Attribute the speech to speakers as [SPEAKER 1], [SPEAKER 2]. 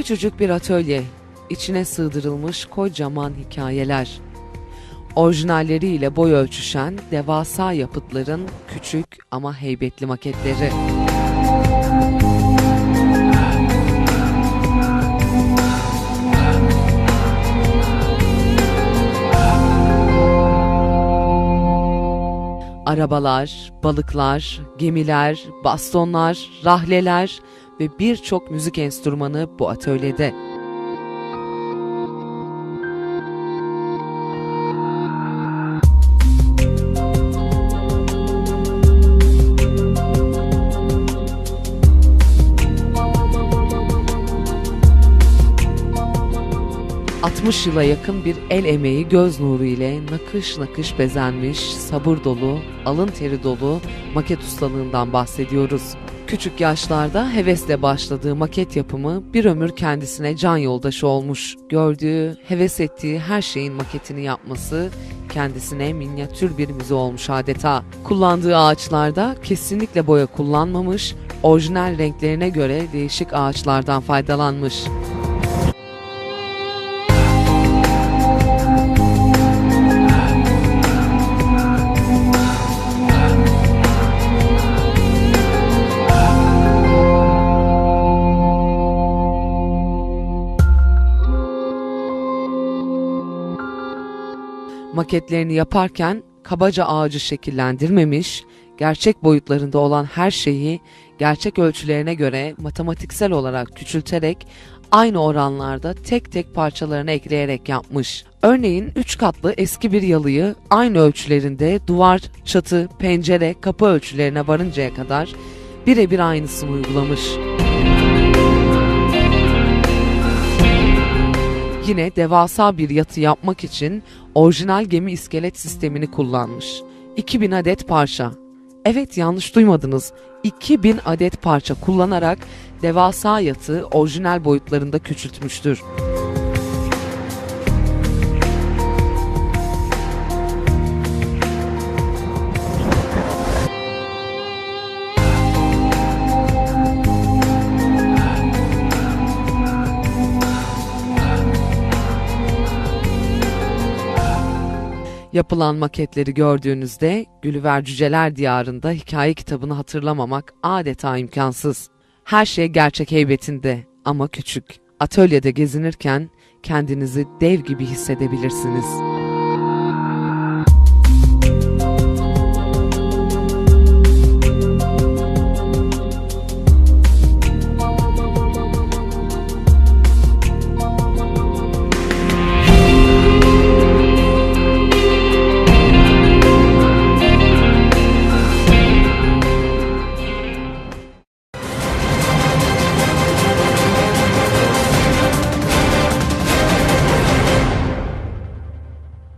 [SPEAKER 1] Küçücük bir atölye, içine sığdırılmış kocaman hikayeler. Orijinalleriyle boy ölçüşen devasa yapıtların küçük ama heybetli maketleri. Arabalar, balıklar, gemiler, bastonlar, rahleler ve birçok müzik enstrümanı bu atölyede. ...60 yıla yakın bir el emeği göz nuru ile nakış nakış bezenmiş, sabır dolu, alın teri dolu maket ustalığından bahsediyoruz. Küçük yaşlarda hevesle başladığı maket yapımı bir ömür kendisine can yoldaşı olmuş. Gördüğü, heves ettiği her şeyin maketini yapması kendisine minyatür bir müze olmuş adeta. Kullandığı ağaçlarda kesinlikle boya kullanmamış, orijinal renklerine göre değişik ağaçlardan faydalanmış. Maketlerini yaparken kabaca ağacı şekillendirmemiş, gerçek boyutlarında olan her şeyi gerçek ölçülerine göre matematiksel olarak küçülterek aynı oranlarda tek tek parçalarına ekleyerek yapmış. Örneğin 3 katlı eski bir yalıyı aynı ölçülerinde duvar, çatı, pencere, kapı ölçülerine varıncaya kadar birebir aynısını uygulamış. Yine devasa bir yatı yapmak için orijinal gemi iskelet sistemini kullanmış. 2000 adet parça. Evet yanlış duymadınız. 2000 adet parça kullanarak devasa yatı orijinal boyutlarında küçültmüştür. Yapılan maketleri gördüğünüzde Gülüver Cüceler Diyarı'nda hikaye kitabını hatırlamamak adeta imkansız. Her şey gerçek heybetinde ama küçük. Atölyede gezinirken kendinizi dev gibi hissedebilirsiniz.''